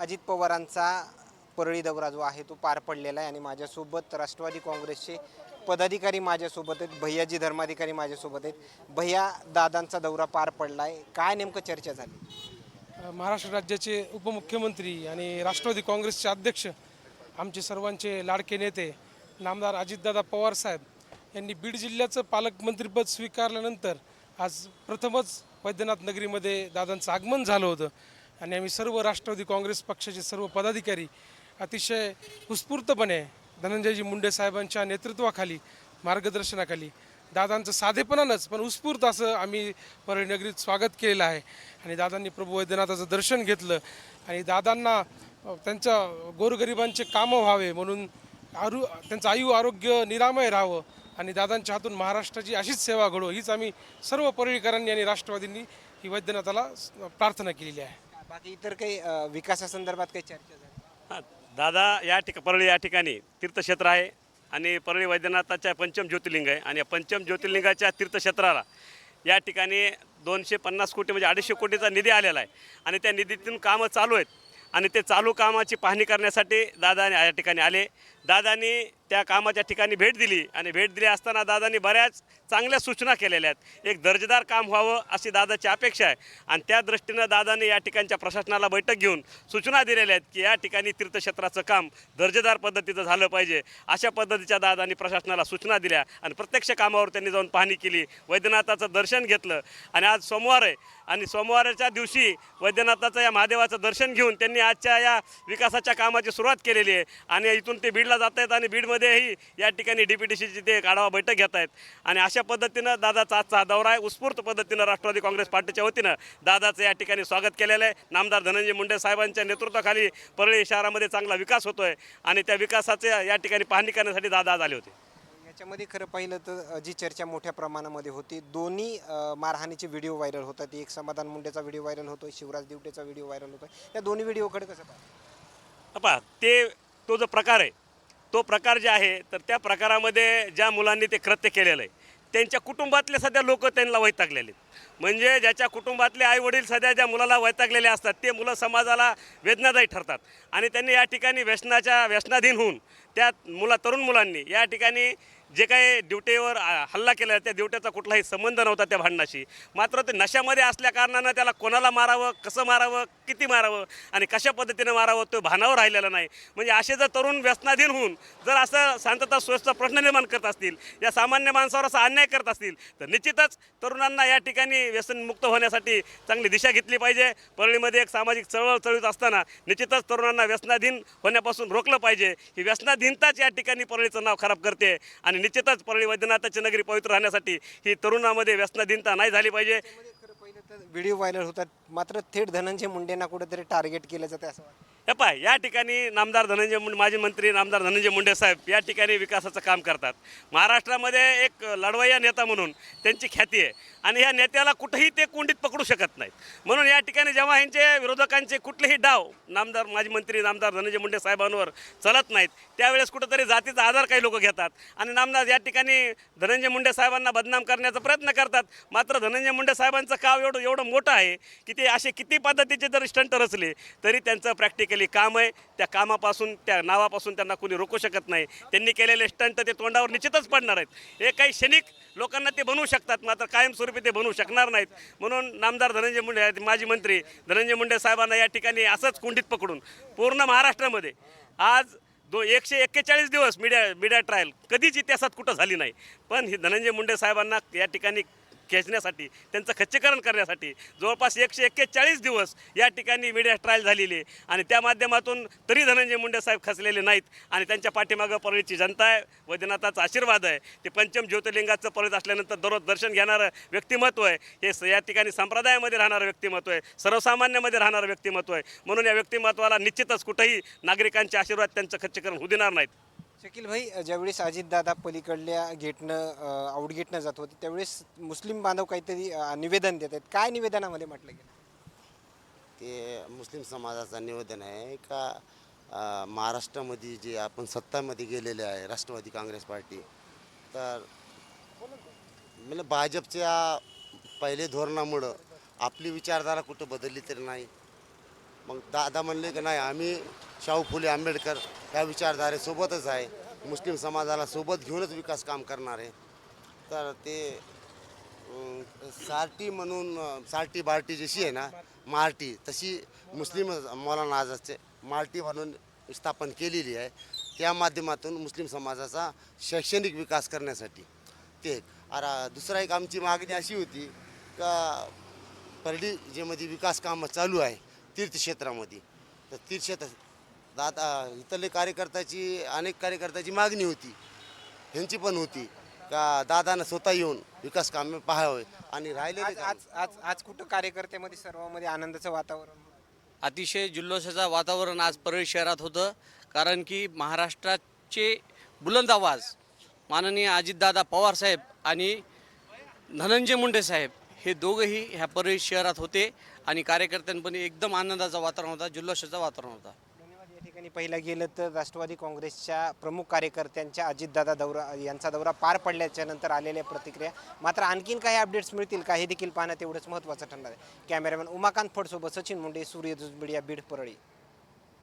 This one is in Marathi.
अजित पवारांचा परळी दौरा जो आहे तो पार पडलेला आहे आणि माझ्यासोबत राष्ट्रवादी काँग्रेसचे पदाधिकारी माझ्यासोबत आहेत भैयाजी धर्माधिकारी माझ्यासोबत आहेत. भैया दादांचा दौरा पार पडला आहे. काय नेमकं चर्चा झाली? महाराष्ट्र राज्याचे उपमुख्यमंत्री आणि राष्ट्रवादी काँग्रेसचे अध्यक्ष आमचे सर्वांचे लाडके नेते नामदार अजितदादा पवार साहेब यांनी बीड जिल्ह्याचं पालकमंत्रीपद स्वीकारल्यानंतर आज प्रथमच वैद्यनाथ नगरीमध्ये दादांचं आगमन झालं होतं. आणि आम्ही सर्व राष्ट्रवादी काँग्रेस पक्षाचे सर्व पदाधिकारी अतिशय उत्स्फूर्तपणे धनंजयजी मुंडे साहेबांच्या नेतृत्वाखाली मार्गदर्शनाखाली दादांचं साधेपणानंच पण उत्स्फूर्त असं आम्ही परळी नगरीत स्वागत केलेलं आहे. आणि दादांनी प्रभू वैद्यनाथाचं दर्शन घेतलं आणि दादांना त्यांच्या गोरगरिबांचे कामं व्हावे म्हणून आरु त्यांचं आयु आरोग्य निरामय राहावं आणि दादांच्या हातून महाराष्ट्राची अशीच सेवा घडो हीच आम्ही सर्व परळीकरांनी आणि राष्ट्रवादींनी ही वैद्यनाथाला प्रार्थना केलेली आहे. बाकी इतर काही अ, विकासासंदर्भात काही चर्चा झाली? हा, दादा या ठिका परळी या ठिकाणी तीर्थक्षेत्र आहे आणि परळी वैद्यनाथाच्या पंचम ज्योतिर्लिंग आहे आणि या पंचम ज्योतिर्लिंगाच्या तीर्थक्षेत्राला या ठिकाणी दोनशे पन्नास कोटी म्हणजे अडीचशे कोटीचा निधी आलेला आहे आणि त्या निधीतून कामं चालू आहेत आणि ते चालू कामाची पाहणी करण्यासाठी दादा या ठिकाणी आले. दादांनी त्या कामाच्या ठिकाणी भेट दिली आणि भेट दिली असताना दादांनी बऱ्याच चांगल्या सूचना केलेल्या आहेत. एक दर्जेदार काम व्हावं अशी दादाची अपेक्षा आहे. आणि त्या दृष्टीनं दादाने या ठिकाणच्या प्रशासनाला बैठक घेऊन सूचना दिलेल्या आहेत की या ठिकाणी तीर्थक्षेत्राचं काम दर्जेदार पद्धतीचं झालं पाहिजे. अशा पद्धतीच्या दादांनी प्रशासनाला सूचना दिल्या आणि प्रत्यक्ष कामावर त्यांनी जाऊन पाहणी केली. वैद्यनाथाचं दर्शन घेतलं आणि आज सोमवार आहे. आणि सोमवारच्या दिवशी वैद्यनाथाचं या महादेवाचं दर्शन घेऊन त्यांनी आजच्या या विकासाच्या कामाची सुरुवात केलेली आहे. आणि इथून ते बीडला जात आहेत आणि बीडमध्येही या ठिकाणी डी पी डी सीची ते आढावा बैठक घेत आहेत आणि अशा पद्धतीनं दादाचा आजचा हा दौरा आहे. उत्स्फूर्त पद्धतीनं राष्ट्रवादी काँग्रेस पार्टीच्या वतीनं दादाचं या ठिकाणी स्वागत केलेलं आहे. नामदार धनंजय मुंडे साहेबांच्या नेतृत्वाखाली परळी शहरामध्ये चांगला विकास होतो आहे आणि त्या विकासाचे या ठिकाणी पाहणी करण्यासाठी दादा आज आले होते. याच्यामध्ये खरं पाहिलं तर जी चर्चा मोठ्या प्रमाणामध्ये होती दोन्ही मारहाणीचे व्हिडिओ व्हायरल होतात. एक समाधान मुंडेचा व्हिडिओ व्हायरल होतोय शिवराज दिवटेचा व्हिडिओ व्हायरल होतोय. या दोन्ही व्हिडिओकडे कसं पाहता? पहा ते तो जो प्रकार आहे तो प्रकार जे आहे तर त्या प्रकारामध्ये ज्या मुलांनी ते कृत्य केलेलं आहे त्यांच्या कुटुंबातले सध्या लोक त्यांना वैतागलेले आहेत. म्हणजे ज्याच्या कुटुंबातले आईवडील सध्या ज्या मुलाला वैतागलेले असतात ते मुलं समाजाला वेदनादायी ठरतात आणि त्यांनी या ठिकाणी व्यसनाच्या व्यसनाधीन होऊन त्या मुला तरुण मुलांनी या ठिकाणी जे काही ड्युटीवर हल्ला केला त्या ड्युट्याचा कुठलाही संबंध नव्हता त्या भांडणाशी. मात्र ते नशामध्ये असल्या कारणानं त्याला कोणाला मारावं कसं मारावं किती मारावं आणि कशा पद्धतीनं मारावं तो भानावर राहिलेला नाही. म्हणजे असे जर तरुण व्यसनाधीन होऊन जर असं शांतता स्वच्छता प्रश्न निर्माण करत असतील या सामान्य माणसावर असा अन्याय करत असतील तर निश्चितच तरुणांना या ठिकाणी व्यसनमुक्त होण्यासाठी चांगली दिशा घेतली पाहिजे. परळीमध्ये एक सामाजिक चळवळ चळवीत असताना निश्चितच तरुणांना व्यसनाधीन होण्यापासून रोखलं पाहिजे. ही व्यसनाधीनताच या ठिकाणी परळीचं नाव खराब करते आणि निश्चितच परळी वैद्यनाथाची नगरी पवित्र राहण्यासाठी ही तरुणामध्ये व्यसनाधीनता नाही झाली पाहिजे. व्हिडिओ व्हायरल होतात. मात्र थेट धनंजय मुंडेंना कुठेतरी टार्गेट केलं जाते असं हे पाय या ठिकाणी नामदार धनंजय मुंडे माजी मंत्री नामदार धनंजय मुंडे साहेब या ठिकाणी विकासाचं काम करतात. महाराष्ट्रामध्ये एक लढवय्या नेता म्हणून त्यांची ख्याती आहे. आणि ह्या नेत्याला कुठेही ते कोंडीत पकडू शकत नाहीत. म्हणून या ठिकाणी जेव्हा ह्यांचे विरोधकांचे कुठलेही डाव नामदार माजी मंत्री नामदार धनंजय मुंडे साहेबांवर चालत नाहीत त्यावेळेस कुठंतरी जातीचा आधार काही लोक घेतात. आणि नामदार या ठिकाणी धनंजय मुंडे साहेबांना बदनाम करण्याचा प्रयत्न करतात. मात्र धनंजय मुंडे साहेबांचं काव एवढं एवढं मोठं आहे की ते असे किती पद्धतीचे जर स्टंट रचले तरी त्यांचं प्रॅक्टिकली काम आहे. त्या कामापासून त्या नावापासून त्यांना कोणी रोखू शकत नाही. त्यांनी केलेले स्टंट ते तोंडावर निश्चितच पडणार आहेत. हे काही क्षणिक लोकांना ते बनवू शकतात मात्र कायमस्वरूपी ते बनवू शकणार नाहीत. म्हणून नामदार धनंजय मुंडे आहेत, माजी मंत्री धनंजय मुंडे साहेबांना या ठिकाणी असंच कुंडीत पकडून पूर्ण महाराष्ट्रामध्ये आज दो एकशे एक्केचाळीस दिवस मीडिया मीडिया ट्रायल कधीच इतिहासात कुठं झाली नाही. पण ही धनंजय मुंडे साहेबांना या ठिकाणी खेचण्यासाठी त्यांचं खच्चीकरण करण्यासाठी जवळपास एकशे एक्केचाळीस दिवस या ठिकाणी मीडिया ट्रायल झालेली आहे. आणि त्या माध्यमातून तरी धनंजय मुंडे साहेब खचलेले नाहीत आणि त्यांच्या पाठीमागं परळीची जनता आहे वैद्यनाथाचा आशीर्वाद आहे. ते पंचम ज्योतिर्लिंगाचं परळीत असल्यानंतर दररोज दर्शन घेणारं व्यक्तिमत्व आहे. हे स- या ठिकाणी संप्रदायामध्ये राहणारं व्यक्तिमत्व आहे. सर्वसामान्यामध्ये राहणारं व्यक्तिमत्व आहे. म्हणून या व्यक्तिमत्वाला निश्चितच कुठंही नागरिकांचे आशीर्वाद त्यांचं खच्चीकरण होऊ देणार नाहीत. शकील भाई ज्यावेळेस अजितदादा पलीकडल्या गेटनं आउट गेटनं जात होते त्यावेळेस मुस्लिम बांधव काहीतरी निवेदन देत आहेत. काय निवेदनामध्ये म्हटलं गेलं? ते मुस्लिम समाजाचं निवेदन आहे का अ, महाराष्ट्रामध्ये जे आपण सत्तामध्ये गेलेले आहे राष्ट्रवादी काँग्रेस पार्टी तर म्हणजे भाजपच्या पहिले धोरणामुळं आपली विचारधारा कुठं बदलली तरी नाही. मग दादा म्हणले की नाही आम्ही शाहू फुले आंबेडकर या विचारधारेसोबतच आहे. मुस्लिम समाजाला सोबत घेऊनच विकास काम करणार आहे. तर ते सार्टी सारटी म्हणून सार्टी सारटी बार्टी जशी आहे ना मार्टी तशी मुस्लिम मौलाना आझादचे मार्टी म्हणून स्थापन केलेली आहे. त्या माध्यमातून मुस्लिम समाजाचा शैक्षणिक विकास करण्यासाठी ते अरा दुसरा एक आमची मागणी अशी होती का परडी जे मध्ये विकास कामं चालू आहे. तीर्थक्षेत्रामध्ये. तर तीर्थक्षेत्र दादा इथले कार्यकर्त्याची अनेक कार्यकर्त्याची मागणी होती. ह्यांची पण होती. का दादानं स्वतः येऊन विकास कामे पाहावे आणि राहिलेले आज आज आज आज कुठं कार्यकर्त्यामध्ये सर्वांमध्ये आनंदाचं वातावरण? अतिशय जल्लोषाचं वातावरण आज परळी शहरात होतं. कारण की महाराष्ट्राचे बुलंद आवाज माननीय अजितदादा पवार साहेब आणि धनंजय मुंडे साहेब हे दोघंही ह्या परळी शहरात होते आणि कार्यकर्त्यांपणे एकदम आनंदाचं वातावरण होता जल्लोषाचं वातावरण होता. धन्यवाद. या ठिकाणी पहिलं गेलं तर राष्ट्रवादी काँग्रेसच्या प्रमुख कार्यकर्त्यांच्या अजितदादा दौरा यांचा दौरा पार पडल्याच्या नंतर आलेल्या प्रतिक्रिया. मात्र आणखीन काही अपडेट्स मिळतील का हे देखील पाहणं तेवढंच महत्त्वाचं ठरणार आहे. कॅमेरामॅन उमाकांत फडसोबत सचिन मुंडे सूर्य दुजबिडिया बीड परळी.